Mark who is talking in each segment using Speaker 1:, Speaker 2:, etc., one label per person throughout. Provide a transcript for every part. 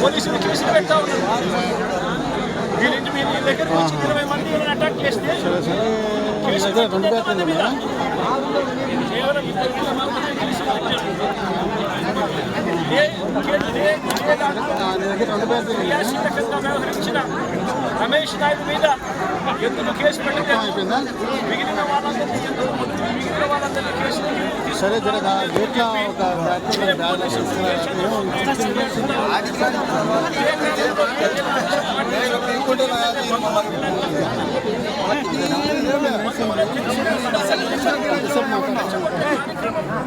Speaker 1: పోలీసులు కేసులు పెడతా ఉన్నారు వీళ్ళింటి మీరు వీళ్ళ దగ్గరికి వచ్చి ఇరవై మంది ఏమైనా అటాక్ చేస్తే పెడుతుంది ఎంతమంది మీద? కేవలం ఇద్దరు మాత్రమే కేసు- క్రియాశీలకంగా వ్యవహరించిన రమేష్ నాయుడు మీద ఎందుకు కేసు పెట్టలేదు మిగిలిన వాళ్ళందరినీ ఎందుకు మిగిలిన కేసు
Speaker 2: సరే జర గేట్ల ఒక ఫ్యాక్టరీ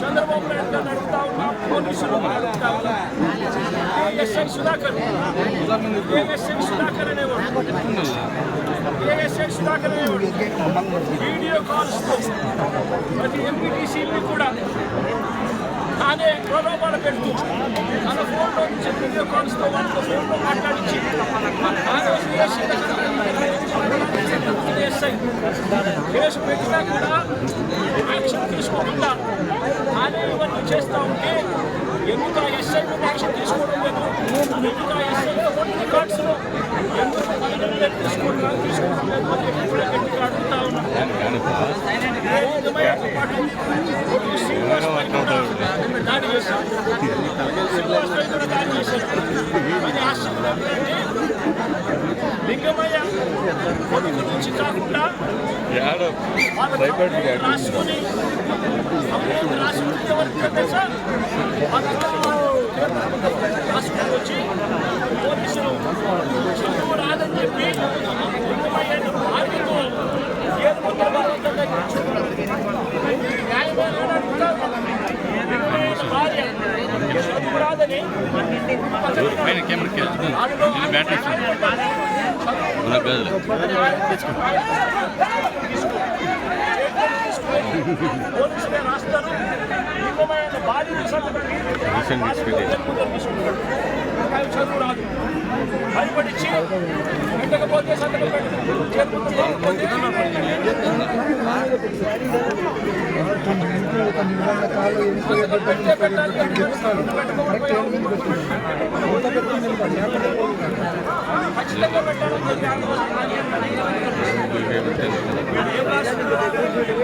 Speaker 1: చంద్రబాబు నాయుడు గారిని అడుగుతా ఉన్నా పోలీసులు అడుగుతా ఉన్నా సుధాకర్ ఏఎస్ఐ సుధాకర్ అనేవాడు? వీడియో కాల్స్ ప్రతి ఎంపీటీసీని కూడా తానే ప్రలోభాలు పెడుతూ తన ఫోన్లో నుంచి వీడియో కాల్స్తో వాళ్ళతో ఫోన్లో మాట్లాడించి ఆ ఎస్ఐ కేసు పెట్టినా కూడా యాక్షన్ తీసుకోకుండా తానే ఇవన్నీ చేస్తూ ఉంటే ఎందుకు ఆ ఎస్ఐ మీద యాక్షన్ తీసుకోవడం లేదు? ఎందుకు ఆ ఎస్ఐ రికార్డ్స్లో ఎందుకు లింగమయ్య కొడుకు నుంచి కాకుండా వాళ్ళ రాసుకుంటే ఎవరికి రాదు భయపడిచ్చి పెట్టకపోతే సంతకం పెట్టే పెట్టాలి ఖచ్చితంగా పెట్టాలని చెప్పి ఆంధ్రప్రదేశ్ రాజ్యాంగం ఏం రాసింది?